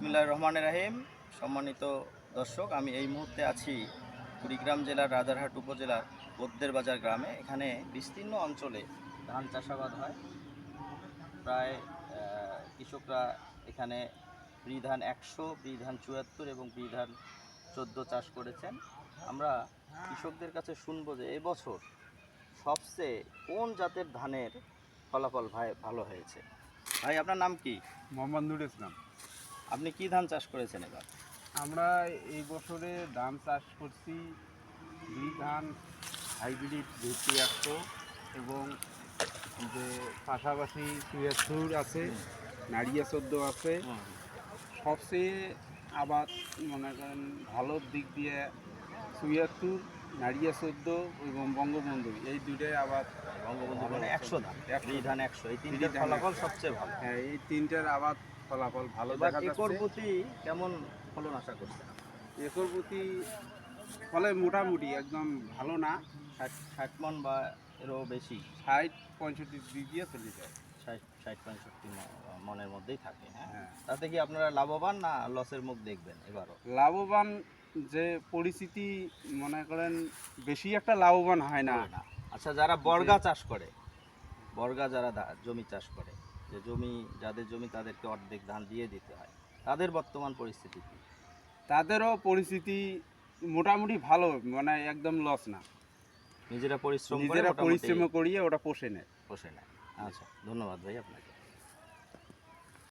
বিসমিল্লাহ রহমান রাহিম। সম্মানিত দর্শক, আমি এই মুহূর্তে আছি কুড়িগ্রাম জেলার রাজারহাট উপজেলার বদ্দের বাজার গ্রামে। এখানে বিস্তীর্ণ অঞ্চলে ধান চাষাবাদ হয়। প্রায় কৃষকরা এখানে বিধান একশো, বিধান চুয়াত্তর এবং বিধান চোদ্দ চাষ করেছেন। আমরা কৃষকদের কাছে শুনব যে এবছর সবচেয়ে কোন জাতের ধানের ফলাফল ভাই, ভালো হয়েছে। ভাই, আপনার নাম কি? মোহাম্মদ নুর ইসলাম আপনি কি ধান চাষ করেছেন এবার? আমরা এই বছরে ধান চাষ করছি দুই ধান হাইব্রিড ভিত্তি একশো এবং যে পাশাপাশি চুয়াত্তর আছে নাড়িয়া চোদ্দ আছে। সবচেয়ে আবাদ মনে করেন ভালোর দিক দিয়ে চুয়াত্তর নাড়িয়া চোদ্দ এবং বঙ্গবন্ধু এই দুটাই আবাদ বঙ্গবন্ধু মানে একশো ধান। এই ধান একশো। এই তিনটার ফলাফল সবচেয়ে ভালো। হ্যাঁ এই তিনটার আবাদ ফলাফল ভালো দেখা একর প্রতি কেমন ফলন আশা করছেন? একর প্রতি ফলে মোটামুটি একদম ভালো না। ষাট ষাট মন বা এরও বেশি? ষাট পঁয়ষট্টি দিক দিয়ে চলে যায়। ষাট ষাট পঁয়ষট্টি মনের মধ্যেই থাকে হ্যাঁ? হ্যাঁ। তাতে কি আপনারা লাভবান না লসের মুখ দেখবেন এবারও? লাভবান যে পরিস্থিতি মনে করেন বেশি একটা লাভবান হয় না। আচ্ছা যারা বর্গা চাষ করে বর্গা যারা জমি চাষ করে যে জমি যাদের জমি তাদেরকে অর্ধেক ধান দিয়ে দিতে হয় তাদের বর্তমান পরিস্থিতি কি? তাদেরও পরিস্থিতি মোটামুটি ভালো মানে একদম লস না। নিজেরা পরিশ্রম করে নিজেরা পরিশ্রম করিয়ে ওটা পোষে নেয়। পোষে নেয়। আচ্ছা ধন্যবাদ ভাই আপনাকে।